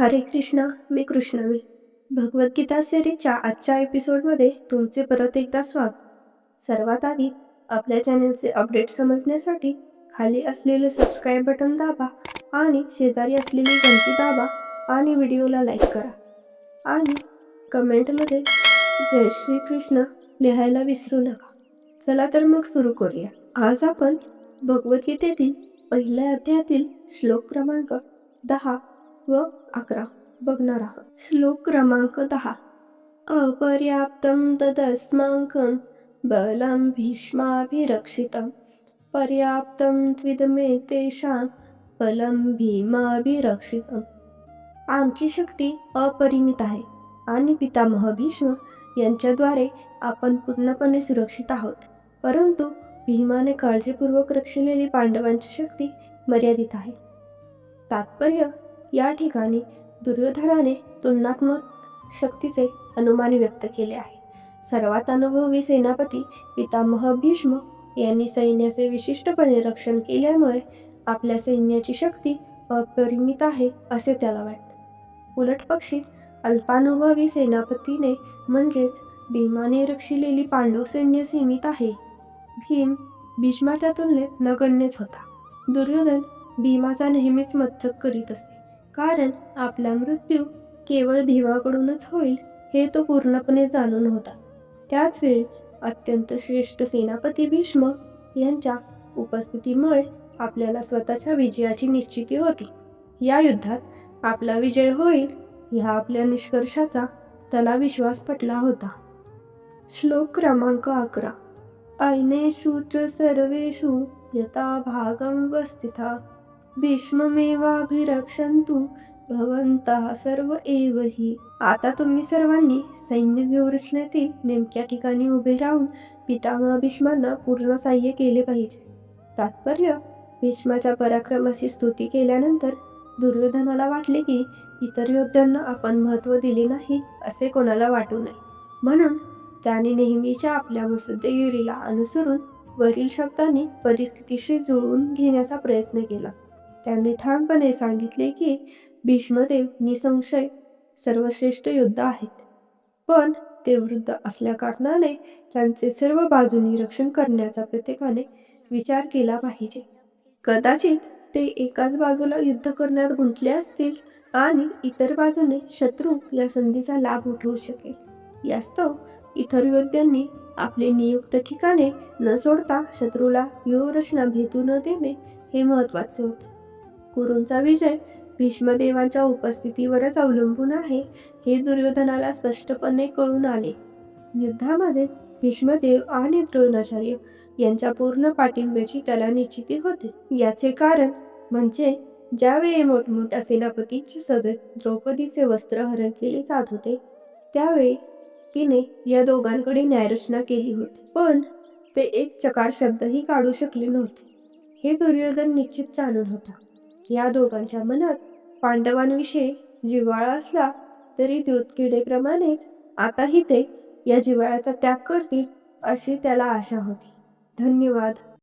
हरे कृष्णा मी कृष्णवी भगवद्गीता सिरीजच्या आजच्या एपिसोडमध्ये तुमचे परत एकदा स्वागत. सर्वात आधी आपल्या चॅनलचे अपडेट समजण्यासाठी खाली असलेले सबस्क्राईब बटन दाबा आणि शेजारी असलेली घंटी दाबा आणि व्हिडिओला लाईक करा. आणि कमेंटमध्ये जय श्री कृष्ण लिहायला विसरू नका. चला तर मग सुरू करूया. आज आपण भगवद्गीतेतील पहिल्या अध्यायातील श्लोक क्रमांक दहा व अकरा. बघणार आहोत. श्लोक क्रमांक दहा. अपर्याप्तं तदस्माकं बलं भीष्माभिरक्षितं. पर्याप्तं त्विदमे तेषां बलं भीमाभिरक्षितम् आमची शक्ती अपरिमित आहे आणि पितामह भीष्म यांच्याद्वारे आपण पूर्णपणे सुरक्षित आहोत. परंतु भीमाने काळजीपूर्वक रक्षलेली पांडवांची शक्ती मर्यादित आहे. तात्पर्य या ठिकाणी दुर्योधनाने तुलनात्मक शक्तीचे अनुमान व्यक्त केले आहे. सर्वात अनुभवी सेनापती पितामह भीष्म यांनी सैन्याचे विशिष्टपणे रक्षण केल्यामुळे आपल्या सैन्याची शक्ती अपरिमित आहे असे त्याला वाटते. उलट पक्षी अल्पानुभवी सेनापतीने म्हणजेच भीमाने रक्षिलेली पांडव सैन्य सीमित आहे. भीम भीष्माच्या तुलनेत नगण्यच होता. दुर्योधन भीमाचा नेहमीच मत्सक करीत असे. कारण आपला मृत्यू केवळ भीमाकडूनच होईल हे तो पूर्णपणे जाणून होता. त्याच वेळी अत्यंत श्रेष्ठ सेनापती भीष्म यांच्या उपस्थितीमुळे आपल्याला स्वतःच्या विजयाची निश्चिती होती. या युद्धात आपला विजय होईल ह्या आपल्या निष्कर्षाचा त्याला विश्वास पटला होता. श्लोक क्रमांक अकरा. ऐनेषु च सर्वेषु यथा भागं वस्थिता भीष्ममेवाभिरक्षंतु भवंता सर्व एवही आता तुम्ही सर्वांनी सैन्य व्यूहरचनेतील नेमक्या ठिकाणी उभे राहून पितामह भीष्मांना पूर्ण साह्य केले पाहिजे। तात्पर्य भीष्माच्या पराक्रमाची स्तुती केल्यानंतर दुर्योधनाला वाटले की इतर योद्ध्यांना आपण महत्त्व दिले नाही असे कोणाला वाटू नये। म्हणून त्याने नेहमीच्या आपल्या मुसद्देगिरीला अनुसरून वरील शब्दांनी परिस्थितीशी जुळवून घेण्याचा प्रयत्न केला। त्यांनी ठामपणे सांगितले की भीष्मदेव निसंशय सर्वश्रेष्ठ योद्धा आहेत. पण ते वृद्ध असल्या कारणाने त्यांचे सर्व बाजूनी रक्षण करण्याचा प्रत्येकाने विचार केला पाहिजे. कदाचित ते एकाच बाजूला युद्ध करण्यात गुंतले असतील आणि इतर बाजूने शत्रू या संधीचा लाभ उठवू शकेल. यास्तव इतर योद्ध्यांनी आपले नियुक्त ठिकाणे न सोडता शत्रूला व्यूहरचना भेटू न देणे हे महत्त्वाचे होते. कुरूंचा विजय भीष्मदेवांच्या उपस्थितीवरच अवलंबून आहे हे दुर्योधनाला स्पष्टपणे कळून आले. युद्धामध्ये भीष्मदेव आणि द्रोणाचार्य यांच्या पूर्ण पाठिंब्याची त्याला निश्चिती होती. याचे कारण म्हणजे ज्यावेळी मोठमोठ्या सेनापतींच्या सभेत द्रौपदीचे वस्त्र हरण केले जात होते त्यावेळी तिने या दोघांकडे न्यायरचना केली होती. पण ते एक चकार शब्दही काढू शकले नव्हते. हे दुर्योधन निश्चित जाणून होता. या दोघांच्या मनात पांडवांविषयी जिव्हाळा असला तरी दूतकिडेप्रमाणेच आताही ते या जिव्हाळ्याचा त्याग करतील अशी त्याला आशा होती. धन्यवाद.